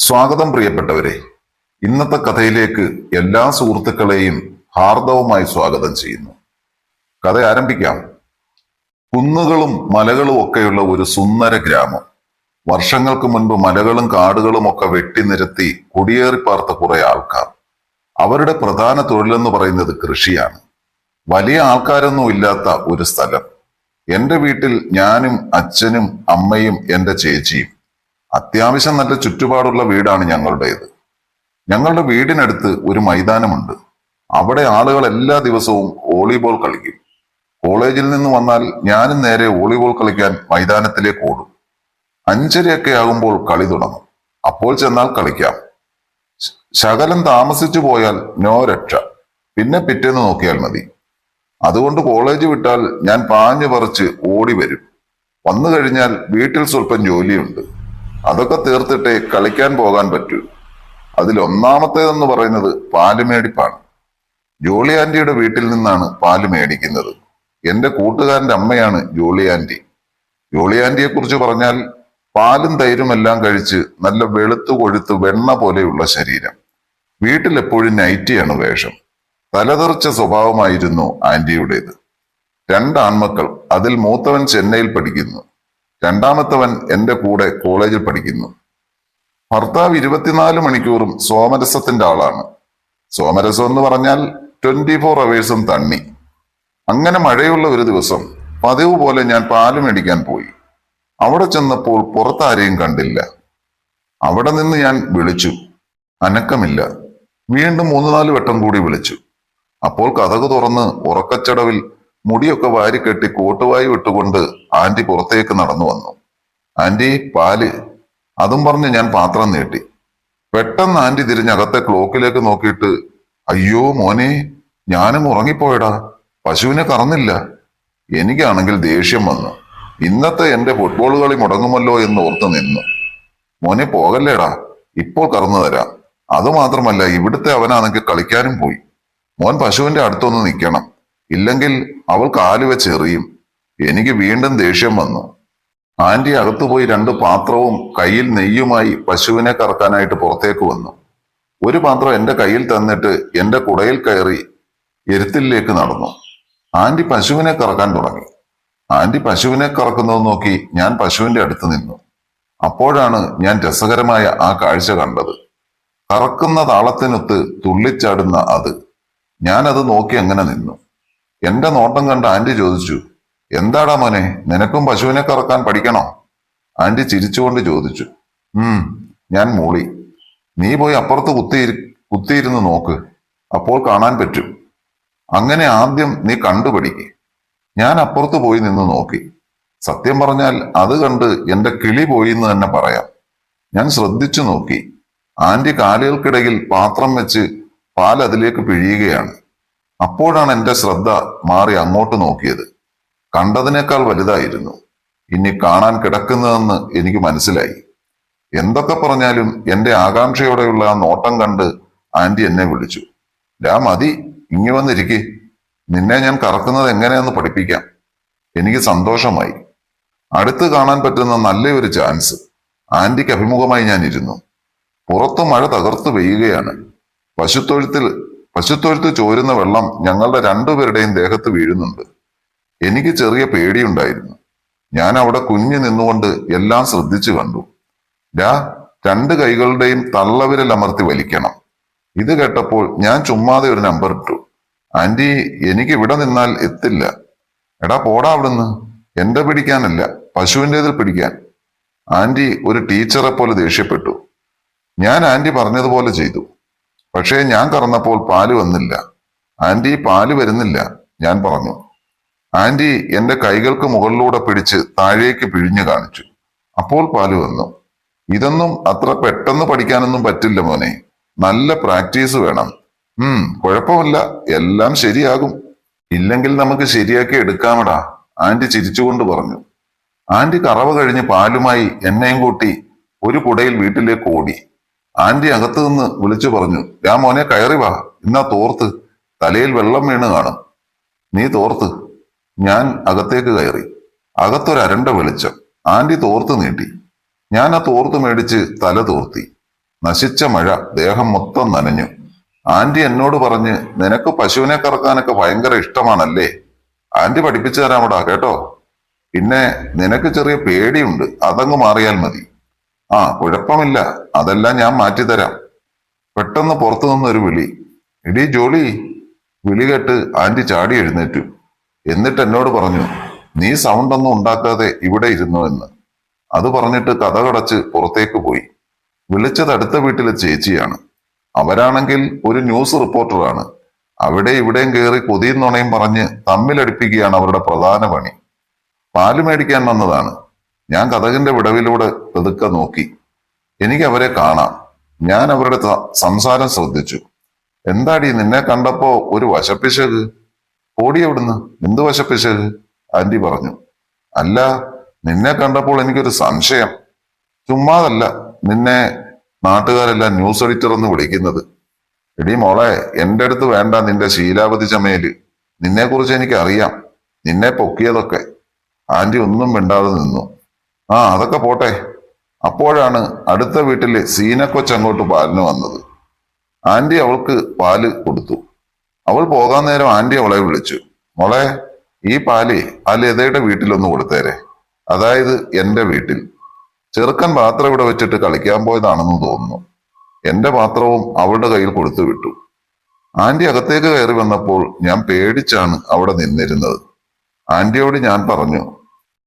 സ്വാഗതം പ്രിയപ്പെട്ടവരെ. ഇന്നത്തെ കഥയിലേക്ക് എല്ലാ സുഹൃത്തുക്കളെയും ഹാർദവമായി സ്വാഗതം ചെയ്യുന്നു. കഥ ആരംഭിക്കാം. കുന്നുകളും മലകളും ഒക്കെയുള്ള ഒരു സുന്ദര ഗ്രാമം. വർഷങ്ങൾക്ക് മുൻപ് മലകളും കാടുകളും ഒക്കെ വെട്ടി നിരത്തി കുടിയേറിപ്പാർത്ത കുറെ ആൾക്കാർ. അവരുടെ പ്രധാന തൊഴിലെന്ന് പറയുന്നത് കൃഷിയാണ്. വലിയ ആൾക്കാരൊന്നും ഇല്ലാത്ത ഒരു സ്ഥലം. എന്റെ വീട്ടിൽ ഞാനും അച്ഛനും അമ്മയും എന്റെ ചേച്ചിയും. അത്യാവശ്യം നല്ല ചുറ്റുപാടുള്ള വീടാണ് ഞങ്ങളുടേത്. ഞങ്ങളുടെ വീടിനടുത്ത് ഒരു മൈതാനമുണ്ട്. അവിടെ ആളുകൾ എല്ലാ ദിവസവും വോളിബോൾ കളിക്കും. കോളേജിൽ നിന്ന് വന്നാൽ ഞാനും നേരെ വോളിബോൾ കളിക്കാൻ മൈതാനത്തിലേക്ക് ഓടും. അഞ്ചരയൊക്കെ ആകുമ്പോൾ കളി തുടങ്ങും. അപ്പോൾ ചെന്നാൽ കളിക്കാം. ശകലം താമസിച്ചു പോയാൽ നോ രക്ഷ. പിന്നെ പിറ്റേന്ന് നോക്കിയാൽ മതി. അതുകൊണ്ട് കോളേജ് വിട്ടാൽ ഞാൻ പാഞ്ഞു പറിച്ച് ഓടി വരും. വന്നു കഴിഞ്ഞാൽ വീട്ടിൽ സ്വല്പം ജോലിയുണ്ട്. അതൊക്കെ തീർത്തിട്ടേ കളിക്കാൻ പോകാൻ പറ്റൂ. അതിൽ ഒന്നാമത്തേതെന്ന് പറയുന്നത് പാൽ മേടിപ്പാണ് ജോളി ആന്റിയുടെ വീട്ടിൽ നിന്നാണ് പാൽ മേടിക്കുന്നത്. എന്റെ കൂട്ടുകാരന്റെ അമ്മയാണ് ജോളി ആന്റി ജോളി ആന്റിയെ കുറിച്ച് പറഞ്ഞാൽ പാലും തൈരും എല്ലാം കഴിച്ച് നല്ല വെളുത്തു കൊഴുത്ത് വെണ്ണ പോലെയുള്ള ശരീരം. വീട്ടിൽ എപ്പോഴും നൈറ്റിയാണ് വേഷം. തലതെറിച്ച സ്വഭാവമായിരുന്നു ആന്റിയുടേത്. രണ്ട് ആൺമക്കൾ അതിൽ മൂത്തവൻ ചെന്നൈയിൽ പഠിക്കുന്നു. രണ്ടാമത്തവൻ എന്റെ കൂടെ കോളേജിൽ പഠിക്കുന്നു. ഭർത്താവ് ഇരുപത്തിനാല് മണിക്കൂറും സോമരസത്തിന്റെ ആളാണ്. സോമരസം എന്ന് പറഞ്ഞാൽ ട്വന്റി ഫോർ അവേഴ്സും തണ്ണി. അങ്ങനെ മഴയുള്ള ഒരു ദിവസം പതിവ് പോലെ ഞാൻ പാൽ മേടിക്കാൻ പോയി. അവിടെ ചെന്നപ്പോൾ പുറത്താരെയും കണ്ടില്ല. അവിടെ നിന്ന് ഞാൻ വിളിച്ചു. അനക്കമില്ല. വീണ്ടും മൂന്ന് നാല് വട്ടം കൂടി വിളിച്ചു. അപ്പോൾ കഥക് തുറന്ന് ഉറക്കച്ചടവിൽ മുടിയൊക്കെ വാരിക്കെട്ടി കൂട്ടുവായി വിട്ടുകൊണ്ട് ആന്റി പുറത്തേക്ക് നടന്നു വന്നു. ആന്റി പാൽ. അതും പറഞ്ഞ് ഞാൻ പാത്രം നീട്ടി. പെട്ടെന്ന് ആന്റി തിരിഞ്ഞകത്തെ ക്ലോക്കിലേക്ക് നോക്കിയിട്ട് അയ്യോ മോനെ ഞാനും ഉറങ്ങിപ്പോയടാ. പശുവിനെ കറന്നില്ല. എനിക്കാണെങ്കിൽ ദേഷ്യം വന്നു. ഇന്നത്തെ എന്റെ ഫുട്ബോൾ കളി മുടങ്ങുമല്ലോ എന്ന് ഓർത്ത് നിന്നു. മോനെ പോകല്ലേടാ. ഇപ്പോൾ കറന്നു തരാം. അതുമാത്രമല്ല ഇവിടുത്തെ അവനാണെങ്കിൽ കളിക്കാനും പോയി. മോൻ പശുവിന്റെ അടുത്തൊന്ന് നിൽക്കണം. ഇല്ലെങ്കിൽ അവൾ കാൽ വെച്ചെറിയും എനിക്ക് വീണ്ടും ദേഷ്യം വന്നു. ആന്റി അകത്തുപോയി രണ്ട് പാത്രവും കയ്യിൽ നെയ്യുമായി പശുവിനെ കറക്കാനായിട്ട് പുറത്തേക്ക് വന്നു. ഒരു പാത്രം എന്റെ കയ്യിൽ തന്നിട്ട് എന്റെ കുടയിൽ കയറി എരുത്തിലേക്ക് നടന്നു. ആന്റി പശുവിനെ കറക്കാൻ തുടങ്ങി. ആന്റി പശുവിനെ കറക്കുന്നത് നോക്കി ഞാൻ പശുവിന്റെ അടുത്ത് നിന്നു. അപ്പോഴാണ് ഞാൻ രസകരമായ ആ കാഴ്ച കണ്ടത്. കറക്കുന്ന താളത്തിനൊത്ത് തുള്ളിച്ചാടുന്ന അത്. ഞാനത് നോക്കി അങ്ങനെ നിന്നു. എന്റെ നോട്ടം കണ്ട് ആന്റി ചോദിച്ചു എന്താടാ മോനെ നിനക്കും പശുവിനെ കറക്കാൻ പഠിക്കണോ? ആന്റി ചിരിച്ചുകൊണ്ട് ചോദിച്ചു ഉം ഞാൻ മൂളി. നീ പോയി അപ്പുറത്ത് കുത്തി കുത്തിയിരുന്ന് നോക്ക്. അപ്പോൾ കാണാൻ പറ്റും. അങ്ങനെ ആദ്യം നീ കണ്ടുപിടിക്ക് ഞാൻ അപ്പുറത്ത് പോയി നിന്ന് നോക്കി. സത്യം പറഞ്ഞാൽ അത് കണ്ട് എന്റെ കിളി പോയി എന്ന് തന്നെ പറയാം. ഞാൻ ശ്രദ്ധിച്ചു നോക്കി. ആന്റി കാലുകൾക്കിടയിൽ പാത്രം വെച്ച് പാൽ അതിലേക്ക് പിഴിയുകയാണ്. അപ്പോഴാണ് എന്റെ ശ്രദ്ധ മാറി അങ്ങോട്ട് നോക്കിയത്. കണ്ടതിനേക്കാൾ വലുതായിരുന്നു. ഇനി കാണാൻ കിടക്കുന്നതെന്ന് എനിക്ക് മനസ്സിലായി. എന്തൊക്കെ പറഞ്ഞാലും എന്റെ ആകാംക്ഷയോടെയുള്ള ആ നോട്ടം കണ്ട് ആന്റി എന്നെ വിളിച്ചു. രാ മതി ഇങ്ങി വന്നിരിക്കെ. നിന്നെ ഞാൻ കറക്കുന്നത് എങ്ങനെയെന്ന് പഠിപ്പിക്കാം. എനിക്ക് സന്തോഷമായി. അടുത്ത് കാണാൻ പറ്റുന്ന നല്ലൊരു ചാൻസ്. ആന്റിക്ക് അഭിമുഖമായി ഞാൻ ഇരുന്നു പുറത്തു മഴ തകർത്തു പെയ്യുകയാണ്. പശുത്തൊഴുത്തിൽ പശുത്തൊഴുത്ത് ചോരുന്ന വെള്ളം ഞങ്ങളുടെ രണ്ടുപേരുടെയും ദേഹത്ത് വീഴുന്നുണ്ട്. എനിക്ക് ചെറിയ പേടിയുണ്ടായിരുന്നു. ഞാൻ അവിടെ കുഞ്ഞു നിന്നുകൊണ്ട് എല്ലാം ശ്രദ്ധിച്ചു കണ്ടു. രാ രണ്ട് കൈകളുടെയും തള്ളവിരൽ അമർത്തി വലിക്കണം. ഇത് കേട്ടപ്പോൾ ഞാൻ ചുമ്മാതെ ഒരു നമ്പർ ഇട്ടു. ആന്റി എനിക്ക് ഇവിടെ നിന്നാൽ എത്തില്ല. എടാ പോടാ അവിടുന്ന്. എന്റെ പിടിക്കാനല്ല പശുവിന്റെതിൽ പിടിക്കാൻ. ആന്റി ഒരു ടീച്ചറെ പോലെ ദേഷ്യപ്പെട്ടു. ഞാൻ ആന്റി പറഞ്ഞതുപോലെ ചെയ്തു. പക്ഷേ ഞാൻ കറന്നപ്പോൾ പാൽ വന്നില്ല. ആന്റി പാൽ വരുന്നില്ല ഞാൻ പറഞ്ഞു. ആന്റി എന്റെ കൈകൾക്ക് മുകളിലൂടെ പിടിച്ച് താഴേക്ക് പിഴിഞ്ഞു കാണിച്ചു. അപ്പോൾ പാൽ വന്നു. ഇതൊന്നും അത്ര പെട്ടെന്ന് പഠിക്കാനൊന്നും പറ്റില്ല മോനെ. നല്ല പ്രാക്ടീസ് വേണം. ഉം കുഴപ്പമില്ല. എല്ലാം ശരിയാകും. ഇല്ലെങ്കിൽ നമുക്ക് ശരിയാക്കി എടുക്കാമടാ ആന്റി ചിരിച്ചുകൊണ്ട് പറഞ്ഞു. ആന്റി കറവ കഴിഞ്ഞ് പാലുമായി എന്നെയും കൂട്ടി ഒരു കുടയിൽ വീട്ടിലേക്ക് ഓടി. ആന്റി അകത്തു നിന്ന് വിളിച്ചു പറഞ്ഞു ഞാൻ മോനെ കയറി വാ. ഇന്നാ തോർത്ത്. തലയിൽ വെള്ളം വീണ് കാണും. നീ തോർത്ത്. ഞാൻ അകത്തേക്ക് കയറി. അകത്തൊരു അരണ്ട വെളിച്ചം. ആന്റി തോർത്ത് നീട്ടി. ഞാൻ ആ തോർത്ത് മേടിച്ച് തല തോർത്തി. നശിച്ച മഴ ദേഹം മൊത്തം നനഞ്ഞു. ആന്റി എന്നോട് പറഞ്ഞ് നിനക്ക് പശുവിനെ കറക്കാനൊക്കെ ഭയങ്കര ഇഷ്ടമാണല്ലേ? ആന്റി പഠിപ്പിച്ചു തരാമടാ കേട്ടോ? പിന്നെ നിനക്ക് ചെറിയ പേടിയുണ്ട്. അതങ്ങ് മാറിയാൽ മതി. ആ കുഴപ്പമില്ല. അതെല്ലാം ഞാൻ മാറ്റിത്തരാം. പെട്ടെന്ന് പുറത്തു നിന്നൊരു വിളി. എടി ജോളി വിളി കേട്ട് ആന്റി ചാടി എഴുന്നേറ്റു. എന്നിട്ട് എന്നോട് പറഞ്ഞു നീ സൗണ്ട് ഒന്നും ഉണ്ടാക്കാതെ ഇവിടെ ഇരുന്നു എന്ന്. അത് പറഞ്ഞിട്ട് കഥ കടച്ച് പുറത്തേക്ക് പോയി. വിളിച്ചത് അടുത്ത വീട്ടിലെ ചേച്ചിയാണ്. അവരാണെങ്കിൽ ഒരു ന്യൂസ് റിപ്പോർട്ടറാണ് അവിടെ ഇവിടെയും കയറി കൊതിയും നുണയും പറഞ്ഞ് തമ്മിലടിപ്പിക്കുകയാണ് അവരുടെ പ്രധാന പണി. പാൽ മേടിക്കാൻ വന്നതാണ്. ഞാൻ കഥകിന്റെ വിടവിലൂടെ പെതുക്കെ നോക്കി. എനിക്ക് അവരെ കാണാം. ഞാൻ അവരുടെ സംസാരം ശ്രദ്ധിച്ചു. എന്താടി നിന്നെ കണ്ടപ്പോ ഒരു വശപ്പിശക്? ഓടി എവിടുന്ന് എന്ത് വശപ്പിശക്? ആന്റി പറഞ്ഞു. അല്ല നിന്നെ കണ്ടപ്പോൾ എനിക്കൊരു സംശയം. ചുമ്മാതല്ല നിന്നെ നാട്ടുകാരെല്ലാം ന്യൂസ് എഡിറ്റർ എന്ന് വിളിക്കുന്നത്. എടി മോളെ എന്റെ അടുത്ത് വേണ്ട നിന്റെ ശീലാവതി ചമയൽ. നിന്നെ കുറിച്ച് എനിക്ക് അറിയാം നിന്നെ പൊക്കിയതൊക്കെ. ആന്റി ഒന്നും മിണ്ടാതെ നിന്നു. ആ അതൊക്കെ പോട്ടെ. അപ്പോഴാണ് അടുത്ത വീട്ടിലെ സീനക്കൊച്ച് അങ്ങോട്ട് പാലിന് വന്നത്. ആന്റി അവൾക്ക് പാൽ കൊടുത്തു. അവൾ പോകാൻ നേരം ആന്റി അവളെ വിളിച്ചു. മോളെ ഈ പാൽ ആ ലതയുടെ വീട്ടിലൊന്ന് കൊടുത്തേരെ. അതായത് എന്റെ വീട്ടിൽ. ചെറുക്കൻ പാത്രം ഇവിടെ വെച്ചിട്ട് കളിക്കാൻ പോയതാണെന്ന് തോന്നുന്നു. എന്റെ പാത്രവും അവളുടെ കയ്യിൽ കൊടുത്തു വിട്ടു. ആന്റി അകത്തേക്ക് കയറി വന്നപ്പോൾ ഞാൻ പേടിച്ചാണ് അവിടെ നിന്നിരുന്നത്. ആന്റിയോട് ഞാൻ പറഞ്ഞു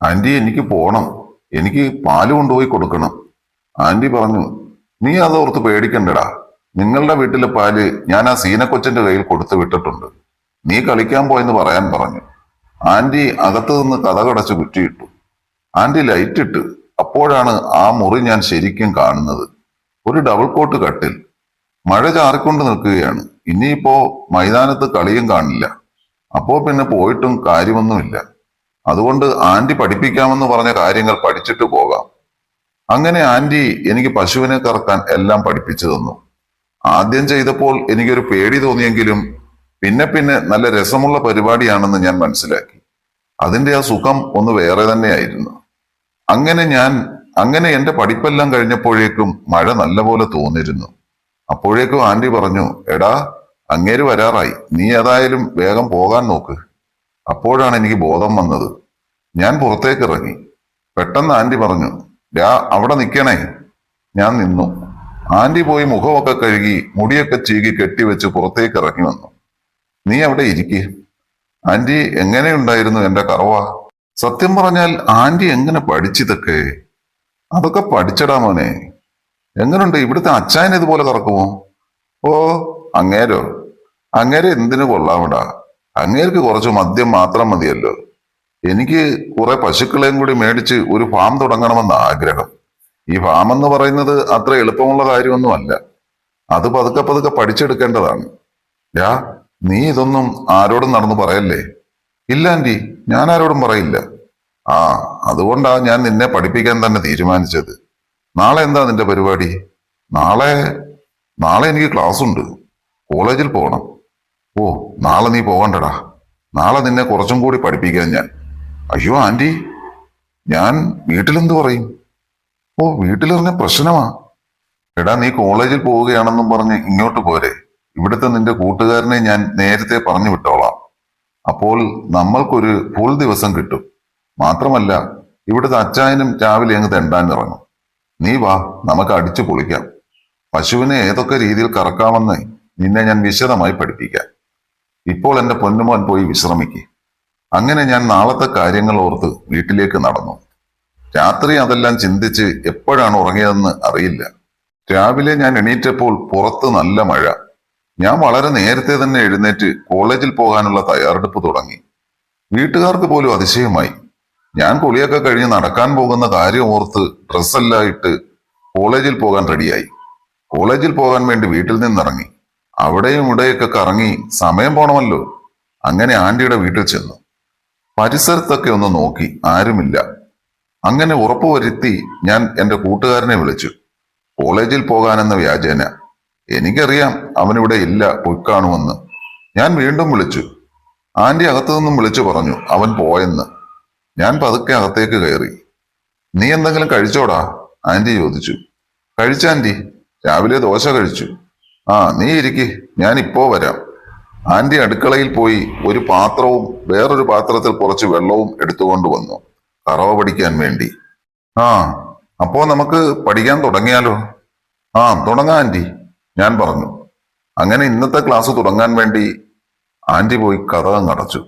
ആന്റി എനിക്ക് പോണം. എനിക്ക് പാൽ കൊണ്ടുപോയി കൊടുക്കണം. ആന്റി പറഞ്ഞു നീ അത് ഓർത്ത് പേടിക്കണ്ടടാ. നിങ്ങളുടെ വീട്ടിലെ പാൽ ഞാൻ ആ സീനക്കൊച്ചന്റെ കയ്യിൽ കൊടുത്തു വിട്ടിട്ടുണ്ട്. നീ കളിക്കാൻ പോയെന്ന് പറയാൻ പറഞ്ഞു. ആന്റി അകത്തു നിന്ന് കഥ കടച്ച് കുറ്റിയിട്ടു. ആന്റി ലൈറ്റ് ഇട്ട് അപ്പോഴാണ് ആ മുറി ഞാൻ ശരിക്കും കാണുന്നത്. ഒരു ഡബിൾ കോട്ട് കട്ടിൽ മഴ ചാറിക്കൊണ്ട് നിൽക്കുകയാണ്. ഇനിയിപ്പോ മൈതാനത്ത് കളിയും കാണില്ല. അപ്പോ പിന്നെ പോയിട്ടും കാര്യമൊന്നുമില്ല. അതുകൊണ്ട് ആന്റി പഠിപ്പിക്കാമെന്ന് പറഞ്ഞ കാര്യങ്ങൾ പഠിച്ചിട്ട് പോകാം. അങ്ങനെ ആന്റി എനിക്ക് പശുവിനെ കറക്കാൻ എല്ലാം പഠിപ്പിച്ചു തന്നു. ആദ്യം ചെയ്തപ്പോൾ എനിക്കൊരു പേടി തോന്നിയെങ്കിലും പിന്നെ പിന്നെ നല്ല രസമുള്ള പരിപാടിയാണെന്ന് ഞാൻ മനസ്സിലാക്കി. അതിന്റെ ആ സുഖം ഒന്ന് വേറെ തന്നെയായിരുന്നു. അങ്ങനെ ഞാൻ അങ്ങനെ എന്റെ പഠിപ്പെല്ലാം കഴിഞ്ഞപ്പോഴേക്കും മഴ നല്ലപോലെ തോന്നിരുന്നു. അപ്പോഴേക്കും ആന്റി പറഞ്ഞു എടാ അങ്ങേര് വരാറായി. നീ ഏതായാലും വേഗം പോകാൻ നോക്ക്. അപ്പോഴാണ് എനിക്ക് ബോധം വന്നത്. ഞാൻ പുറത്തേക്ക് ഇറങ്ങി. പെട്ടെന്ന് ആന്റി പറഞ്ഞു രാ അവിടെ നിൽക്കണേ ഞാൻ നിന്നു. ആന്റി പോയി മുഖമൊക്കെ കഴുകി മുടിയൊക്കെ ചീകി കെട്ടിവെച്ച് പുറത്തേക്ക് ഇറങ്ങി വന്നു. നീ അവിടെ ഇരിക്കെ. ആന്റി എങ്ങനെയുണ്ടായിരുന്നു എന്റെ കറവ? സത്യം പറഞ്ഞാൽ ആന്റി എങ്ങനെ പഠിച്ചിതൊക്കെ? അതൊക്കെ പഠിച്ചടാ മോനെ. എങ്ങനെയുണ്ട് ഇവിടുത്തെ അച്ചായൻ ഇതുപോലെ കറക്കുമോ? ഓ അങ്ങേരോ? അങ്ങേരെ എന്തിനു കൊള്ളാമടാ അങ്ങേർക്ക് കുറച്ച് മദ്യം മാത്രം മതിയല്ലോ. എനിക്ക് കുറെ പശുക്കളെയും കൂടി മേടിച്ച് ഒരു ഫാം തുടങ്ങണമെന്ന ആഗ്രഹം. ഈ ഫാം എന്ന് പറയുന്നത് അത്ര എളുപ്പമുള്ള കാര്യമൊന്നുമല്ല. അത് പതുക്കെ പതുക്കെ പഠിച്ചെടുക്കേണ്ടതാണ്. യാ നീ ഇതൊന്നും ആരോടും നടന്നു പറയല്ലേ? ഇല്ല ആന്റി ഞാൻ ആരോടും പറയില്ല. ആ അതുകൊണ്ടാ ഞാൻ നിന്നെ പഠിപ്പിക്കാൻ തന്നെ തീരുമാനിച്ചത്. നാളെ എന്താ നിന്റെ പരിപാടി? നാളെ നാളെ എനിക്ക് ക്ലാസ് ഉണ്ട് കോളേജിൽ പോകണം ഓ നാളെ നീ പോകണ്ടടാ. നാളെ നിന്നെ കുറച്ചും കൂടി പഠിപ്പിക്കാൻ ഞാൻ. അയ്യോ ആന്റി ഞാൻ വീട്ടിലെന്ത് പറയും? ഓ വീട്ടിലെറിഞ്ഞ പ്രശ്നമാ. എടാ നീ കോളേജിൽ പോവുകയാണെന്നും പറഞ്ഞ് ഇങ്ങോട്ട് പോരെ. ഇവിടുത്തെ നിന്റെ കൂട്ടുകാരനെ ഞാൻ നേരത്തെ പറഞ്ഞു വിട്ടോളാം. അപ്പോൾ നമ്മൾക്കൊരു ഫുൾ ദിവസം കിട്ടും. മാത്രമല്ല ഇവിടുത്തെ അച്ചായനും രാവിലെ അങ്ങ് തെണ്ടാൻ ഇറങ്ങും നീ വാ നമുക്ക് അടിച്ചു പൊളിക്കാം. പശുവിനെ ഏതൊക്കെ രീതിയിൽ കറക്കാമെന്ന് നിന്നെ ഞാൻ വിശദമായി പഠിപ്പിക്കാം. ഇപ്പോൾ എന്റെ പൊന്നുമോൻ പോയി വിശ്രമിക്ക്. അങ്ങനെ ഞാൻ നാളത്തെ കാര്യങ്ങൾ ഓർത്ത് വീട്ടിലേക്ക് നടന്നു. രാത്രി അതെല്ലാം ചിന്തിച്ച് എപ്പോഴാണ് ഉറങ്ങിയതെന്ന് അറിയില്ല. രാവിലെ ഞാൻ എണീറ്റപ്പോൾ പുറത്ത് നല്ല മഴ. ഞാൻ വളരെ നേരത്തെ തന്നെ എഴുന്നേറ്റ് കോളേജിൽ പോകാനുള്ള തയ്യാറെടുപ്പ് തുടങ്ങി. വീട്ടുകാർക്ക് പോലും അതിശയമായി. ഞാൻ കുളിയൊക്കെ കഴിഞ്ഞ് നടക്കാൻ പോകുന്ന കാര്യം ഓർത്ത് ഡ്രസ്സെല്ലാം ഇട്ട് കോളേജിൽ പോകാൻ റെഡിയായി. കോളേജിൽ പോകാൻ വേണ്ടി വീട്ടിൽ നിന്നിറങ്ങി. അവിടെയും ഇവിടെയൊക്കെ കറങ്ങി സമയം പോണമല്ലോ. അങ്ങനെ ആന്റിയുടെ വീട്ടിൽ ചെന്നു. പരിസരത്തൊക്കെ ഒന്ന് നോക്കി ആരുമില്ല. അങ്ങനെ ഉറപ്പുവരുത്തി ഞാൻ എന്റെ കൂട്ടുകാരനെ വിളിച്ചു. കോളേജിൽ പോകാനെന്ന വ്യാജേന. എനിക്കറിയാം അവനിവിടെ ഇല്ല പൊയ്ക്കാണുമെന്ന് ഞാൻ വീണ്ടും വിളിച്ചു. ആന്റി അകത്തു നിന്നും വിളിച്ചു പറഞ്ഞു അവൻ പോയെന്ന്. ഞാൻ പതുക്കെ അകത്തേക്ക് കയറി. നീ എന്തെങ്കിലും കഴിച്ചോടാ? ആന്റി ചോദിച്ചു. കഴിച്ചാന്റി രാവിലെ ദോശ കഴിച്ചു. ആ നീ ഇരിക്ക്. ഞാനിപ്പോ വരാം. ആന്റി അടുക്കളയിൽ പോയി ഒരു പാത്രവും വേറൊരു പാത്രത്തിൽ കുറച്ച് വെള്ളവും എടുത്തുകൊണ്ട് വന്നു. കറവ പഠിക്കാൻ വേണ്ടി. ആ അപ്പോ നമുക്ക് പഠിക്കാൻ തുടങ്ങിയാലോ? ആ തുടങ്ങാം ആന്റി. ഞാൻ പറഞ്ഞു. അങ്ങനെ ഇന്നത്തെ ക്ലാസ് തുടങ്ങാൻ വേണ്ടി ആന്റി പോയി കഥകം അടച്ചു